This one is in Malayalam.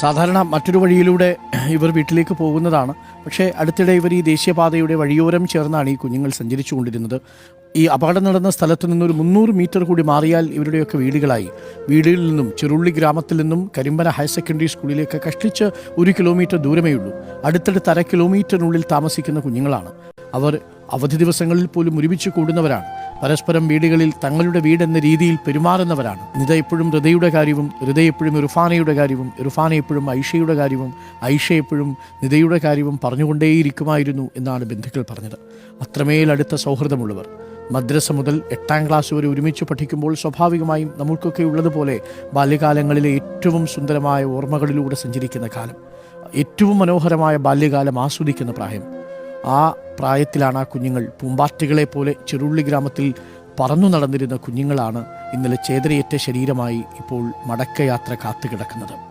സാധാരണ മറ്റൊരു വഴിയിലൂടെ ഇവർ വീട്ടിലേക്ക് പോകുന്നതാണ്. പക്ഷേ അടുത്തിടെ ഇവർ ഈ ദേശീയപാതയുടെ വഴിയോരം ചേർന്നാണ് ഈ കുഞ്ഞുങ്ങൾ സഞ്ചരിച്ചു കൊണ്ടിരുന്നത് ഈ അപകടം നടന്ന സ്ഥലത്ത് നിന്നൊരു മുന്നൂറ് മീറ്റർ കൂടി മാറിയാൽ ഇവരുടെയൊക്കെ വീടുകളായി. വീടുകളിൽ നിന്നും ചെറുള്ളി ഗ്രാമത്തിൽ നിന്നും കരിമ്പന ഹയർ സെക്കൻഡറി സ്കൂളിലേക്ക് കഷ്ടിച്ച് ഒരു കിലോമീറ്റർ ദൂരമേ ഉള്ളൂ. അടുത്തടുത്ത് അര കിലോമീറ്ററിനുള്ളിൽ താമസിക്കുന്ന കുഞ്ഞുങ്ങളാണ്. അവർ അവധി ദിവസങ്ങളിൽ പോലും ഒരുമിച്ച് കൂടുന്നവരാണ്. പരസ്പരം വീടുകളിൽ തങ്ങളുടെ വീടെന്ന രീതിയിൽ പെരുമാറുന്നവരാണ്. നിത എപ്പോഴും ഹൃദയുടെ കാര്യവും ഹൃദയ എപ്പോഴും ഇർഫാനയുടെ കാര്യവും ഇർഫാന എപ്പോഴും ഐഷയുടെ കാര്യവും ഐഷ എപ്പോഴും നിതയുടെ കാര്യവും പറഞ്ഞുകൊണ്ടേയിരിക്കുമായിരുന്നു എന്നാണ് ബന്ധുക്കൾ പറഞ്ഞത്. അത്രമേൽ അടുത്ത സൗഹൃദമുള്ളവർ. മദ്രസ മുതൽ എട്ടാം ക്ലാസ് വരെ ഒരുമിച്ച് പഠിക്കുമ്പോൾ സ്വാഭാവികമായും നമുക്കൊക്കെ ഉള്ളതുപോലെ ബാല്യകാലങ്ങളിലെ ഏറ്റവും സുന്ദരമായ ഓർമ്മകളിലൂടെ സഞ്ചരിക്കുന്ന കാലം. ഏറ്റവും മനോഹരമായ ബാല്യകാലം ആസ്വദിക്കുന്ന പ്രായം. ആ പ്രായത്തിലാണ് ആ കുഞ്ഞുങ്ങൾ പൂമ്പാറ്റകളെ പോലെ ചെറുള്ളി ഗ്രാമത്തിൽ പറന്നു നടന്നിരുന്ന കുഞ്ഞുങ്ങളാണ് ഇന്നലെ ചേതരയേറ്റ ശരീരമായി ഇപ്പോൾ മടക്കയാത്ര കാത്തുകിടക്കുന്നത്.